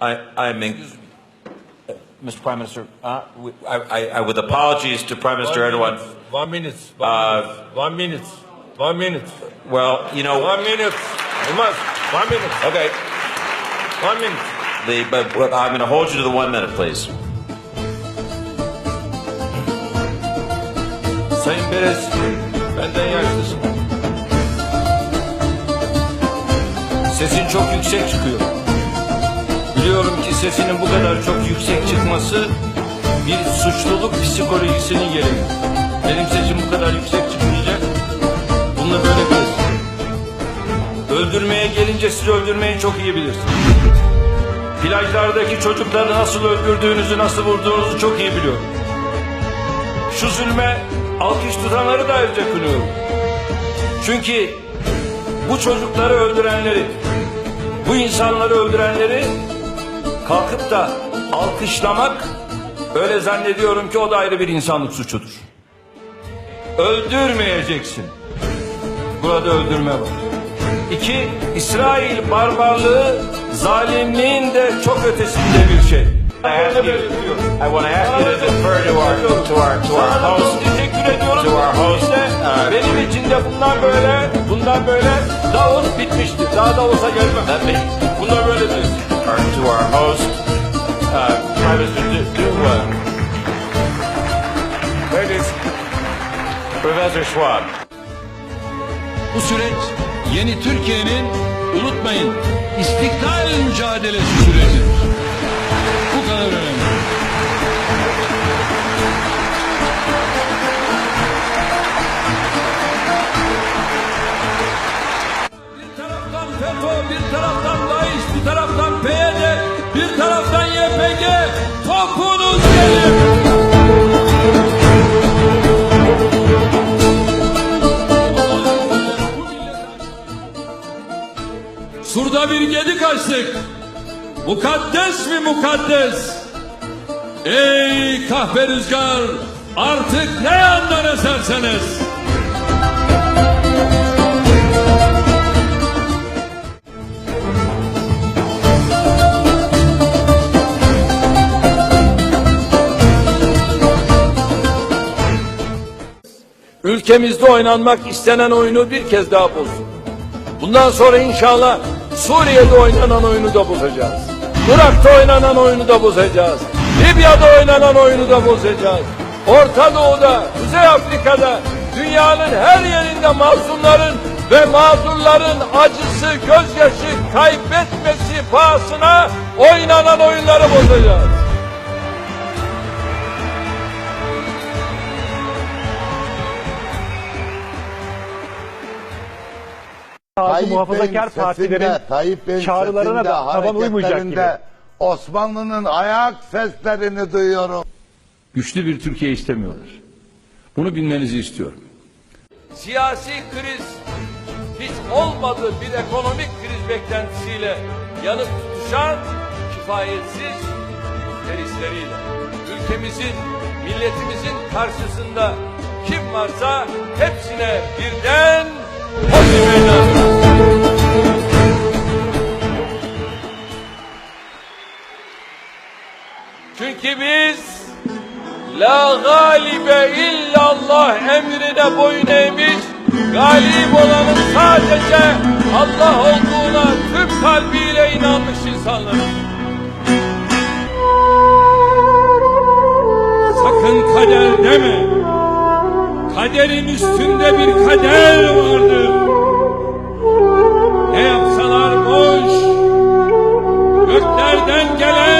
time and Mr. Prime Minister, uh, we, I, I, I, with apologies to Prime Minister Erdogan. One minute. One Uh, minute. One minute. One minute. Well, you know, One minute. Olmaz. One minute. okay, One minute. the, but, but I'm going to hold you to the one minute, please. Sayın Perez, benden yaşlısın. Sesin çok yüksek çıkıyor. Biliyorum ki sesinin bu kadar çok yüksek çıkması bir suçluluk psikolojisinin gereği. Benim sesim bu kadar yüksek çıkmayacak. Bunu böyle bilirsin. Öldürmeye gelince siz öldürmeyi çok iyi bilirsiniz. Plajlardaki çocukları nasıl öldürdüğünüzü, nasıl vurduğunuzu çok iyi biliyorum. Şu zulme alkış tutanları da ayrıca kınıyorum. Çünkü bu çocukları öldürenleri, bu insanları öldürenleri kalkıp da alkışlamak öyle zannediyorum ki o da ayrı bir insanlık suçudur. Öldürmeyeceksin. Burada öldürme var. İki, İsrail barbarlığı zalimliğin de çok ötesinde bir şey. I ask you, I want to ask you to defer to our, to our, to our Sana host. teşekkür ediyorum. To our host, İşte uh, benim için de bundan böyle, bundan böyle davul bitmişti. Daha da olsa gelmem. Bundan böyle diyorsun. Schwab? Bu süreç yeni Türkiye'nin unutmayın istiklal mücadelesi sürecidir. Bu kadar önemli. Surda bir gedik açtık. Mukaddes mi mukaddes? Ey kahpe rüzgar artık ne yandan eserseniz. ülkemizde oynanmak istenen oyunu bir kez daha bozdu. Bundan sonra inşallah Suriye'de oynanan oyunu da bozacağız. Irak'ta oynanan oyunu da bozacağız. Libya'da oynanan oyunu da bozacağız. Orta Doğu'da, Kuzey Afrika'da, dünyanın her yerinde mazlumların ve mağdurların acısı, gözyaşı kaybetmesi pahasına oynanan oyunları bozacağız. Bazı Tayyip muhafazakar Bey'in partilerin sesinde, Tayyip Bey'in çağrılarına sesinde, da taban uymayacak gibi. hareketlerinde Osmanlı'nın ayak seslerini duyuyorum. güçlü bir Türkiye istemiyorlar. Bunu bilmenizi istiyorum. Siyasi kriz hiç olmadığı bir ekonomik kriz beklentisiyle yanıp tutuşan kifayetsiz müşterisleriyle ülkemizin, milletimizin karşısında kim varsa hepsine birden meydan. La galibe illallah emrine boyun eğmiş, galip olanın sadece Allah olduğuna tüm kalbiyle inanmış insanlarız. Sakın kader deme. Kaderin üstünde bir kader vardır. Ne yapsalar boş. Göklerden gelen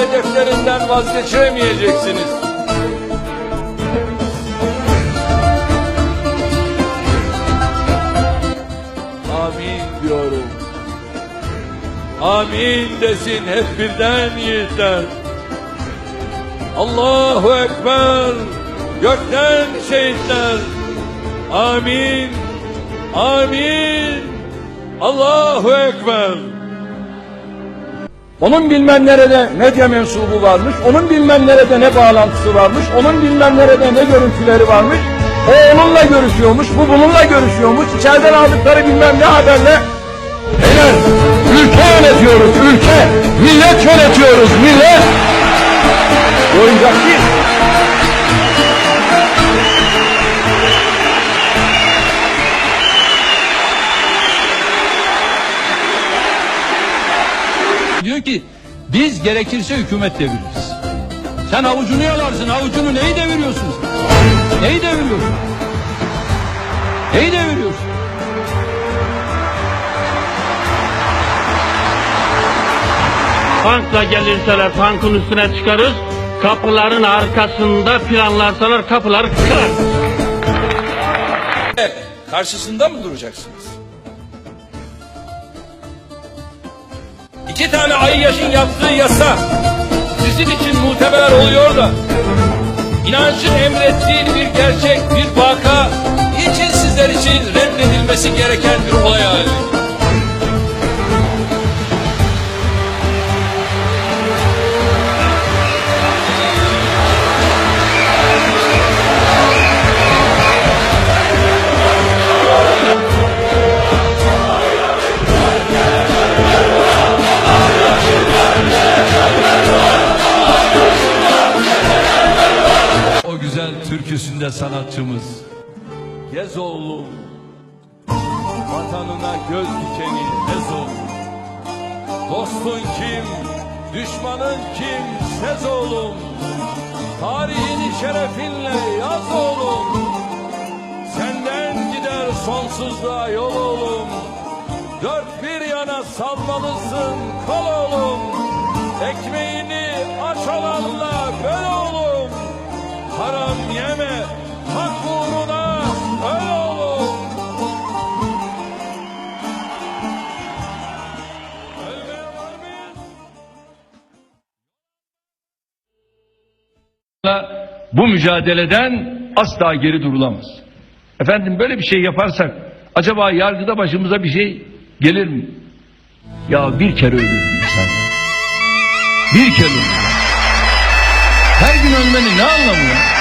Hedeflerinden vazgeçiremeyeceksiniz. Amin diyorum. Amin desin hep birden yiğitler. Allahu Ekber. Gökten şehitler. Amin. Amin. Allahu Ekber. Onun bilmem nerede medya mensubu varmış, onun bilmem nerede ne bağlantısı varmış, onun bilmem nerede ne görüntüleri varmış. O onunla görüşüyormuş, bu bununla görüşüyormuş. İçeriden aldıkları bilmem ne haberle. Beyler, ülke yönetiyoruz, ülke. Millet yönetiyoruz, millet. Oyuncak değil. Biz gerekirse hükümet deviririz. Sen avucunu yalarsın. Avucunu neyi deviriyorsun? Neyi deviriyorsun? Neyi deviriyorsun? Tankla gelirseler tankın üstüne çıkarız. Kapıların arkasında planlarsalar kapıları kırar. Karşısında mı duracaksınız? İki tane ay yaşın yaptığı yasa sizin için muteber oluyor da inancın emrettiği bir gerçek, bir vaka niçin sizler için reddedilmesi gereken bir olay haline sanatçımız. Gez vatanına göz dikeni ez. Dostun kim, düşmanın kim, sez oğlum. Tarihini şerefinle yaz oğlum. Senden gider sonsuzluğa yol oğlum. Dört bir yana salmalısın kol oğlum. Ekmeğini aç olanla böl oğlum. Haram yeme, Bu mücadeleden asla geri durulamaz. Efendim böyle bir şey yaparsak acaba yargıda başımıza bir şey gelir mi? Ya bir kere ölür insan. Bir kere ölür. Her gün ölmenin ne anlamı var?